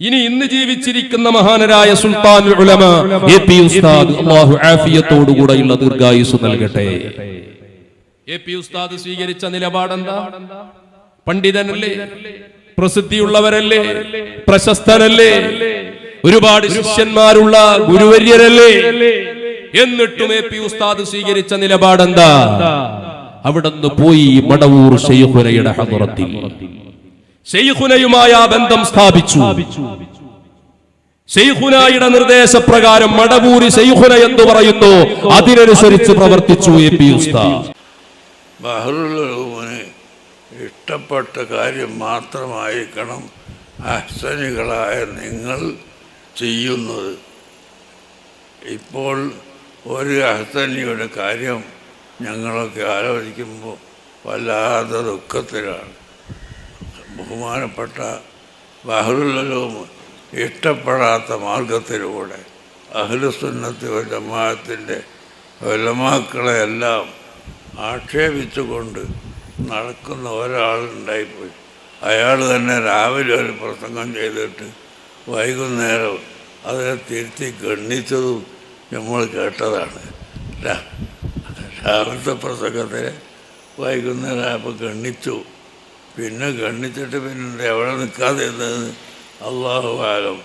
ഇനി ഇന്ന് ജീവിച്ചിരിക്കുന്ന മഹാനരായ സുൽത്താൻ ഉലമ എ പി ഉസ്താദ് അള്ളാഹു ആഫിയത്തോടുകൂടെയുള്ള ദീർഘായുസ് നൽകട്ടെ. എ പി ഉസ്താദ് സ്വീകരിച്ച നിലപാടെന്താ? പണ്ഡിതനല്ലേ? പ്രസിദ്ധിയുള്ളവരല്ലേ? പ്രശസ്തനല്ലേ? ഒരുപാട് ശിഷ്യന്മാരുള്ള ഗുരുവര്യരല്ലേ? എന്നിട്ടും എ പി ഉസ്താദ് സ്വീകരിച്ച നിലപാടെന്താ? അവിടുന്ന് പോയി മടവൂർ ഷെയ്ഖുരയുടെ ഹദറത്തിൽ. ഷെയ്ഖുനയുമായ ബന്ധം സ്ഥാപിച്ചു. ഷെയ്ഖുനായുടെ നിർദ്ദേശപ്രകാരം മടവൂരി ഷെയ്ഖുന എന്ന് പറയുന്നു. അതിനനുസരിച്ച് പ്രവർത്തിച്ചു എ പി ഉസ്താദ്. ബഹറുലൂമിന് ഇഷ്ടപ്പെട്ട കാര്യം മാത്രമായിരിക്കണം അഹ്സനികളായ നിങ്ങൾ ചെയ്യുന്നത്. ഇപ്പോൾ ഒരു അഹ്സനിയുടെ കാര്യം ഞങ്ങളൊക്കെ ആലോചിക്കുമ്പോൾ വല്ലാതെ ദുഃഖത്തിലാണ്. ബഹുമാനപ്പെട്ട ബഹറുലൂം ഇഷ്ടപ്പെടാത്ത മാർഗത്തിലൂടെ അഹ്ലുസുന്നത്തി ജമാഅത്തിന്റെ വലമാക്കളെയെല്ലാം ആക്ഷേപിച്ചുകൊണ്ട് നടക്കുന്ന ഒരാളുണ്ടായിപ്പോയി. അയാൾ തന്നെ രാവിലെ ഒരു പ്രസംഗം ചെയ്തിട്ട് വൈകുന്നേരം അതിനെ തിരുത്തി ഗണ്ണിച്ചതും നമ്മൾ കേട്ടതാണ്. രാവിലത്തെ പ്രസംഗത്തിന് വൈകുന്നേരം അപ്പോൾ ഗണ്ണിച്ചു. പിന്നെ ഖണ്ഡിച്ചിട്ട് പിന്നെ എവിടെ നിൽക്കാതെ ഇരുന്നത് അള്ളാഹു ആലം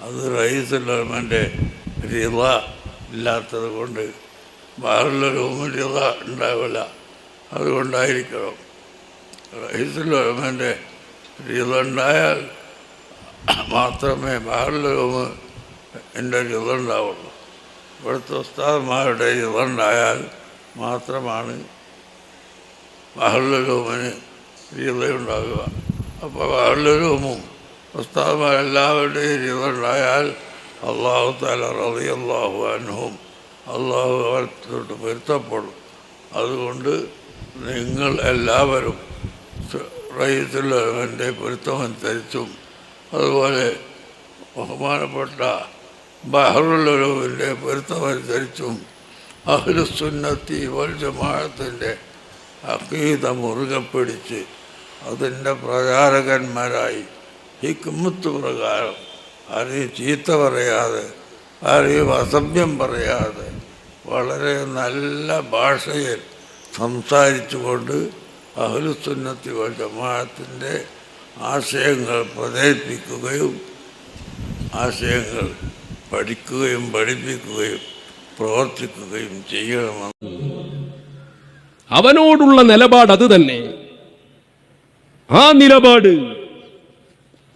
അത് റയീസുല്ലമന്റെ റിള ഇല്ലാത്തത് കൊണ്ട് വേറുള്ള റൂമിൽ റിള ഉണ്ടാവില്ല. അതുകൊണ്ടായിരിക്കണം. റയീസുല്ലമന്റെ റിള ഉണ്ടായാൽ മാത്രമേ വേറുള്ള റൂമ് എന്റെ റിള ഉണ്ടാവുള്ളൂ. ഇവിടുത്തെ ഉസ്താദന്മാരുടെ റിള ഉണ്ടായാൽ മാത്രമാണ് ബഹുലൂമിന് രീതിയുണ്ടാകുക അപ്പോൾ ബഹുലൂമും ഉസ്താദ്മാരെല്ലാവരുടെയും രീതിയുണ്ടായാൽ അള്ളാഹു തല റതി അള്ളാഹു അനുവും അള്ളാഹു അവർക്ക് പൊരുത്തപ്പെടും. അതുകൊണ്ട് നിങ്ങൾ എല്ലാവരും റയ്യത്തുള്ളവന്റെ പൊരുത്തമനുസരിച്ചും അതുപോലെ ബഹുമാനപ്പെട്ട ബഹറുള്ളവന്റെ പൊരുത്തമനുസരിച്ചും അഹ്ലുസുന്നത്തി വൽ ജമാഅത്തിന്റെ അക്കീത മുറുകെ പിടിച്ച് അതിന്റെ പ്രചാരകന്മാരായി. ഹിക്മത്ത് പ്രകാരം ആരെയും ചീത്ത പറയാതെ ആരെയും അസഭ്യം പറയാതെ വളരെ നല്ല ഭാഷയിൽ സംസാരിച്ചുകൊണ്ട് അഹ്ലുസുന്നത്തി വൽ ജമാഅത്തിന്റെ ആശയങ്ങൾ പ്രചരിപ്പിക്കുകയും ആശയങ്ങൾ പഠിക്കുകയും പഠിപ്പിക്കുകയും പ്രവർത്തിക്കുകയും ചെയ്യണമെന്ന്. അവനോടുള്ള നിലപാട് അത് തന്നെ. ആ നിലപാട്.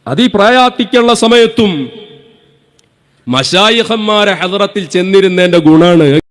അതിപ്രായാത്തിക്കുള്ള സമയത്തും മഷായിഹന്മാരെ ഹദറത്തിൽ ചെന്നിരുന്നതിന്റെ ഗുണാണ്.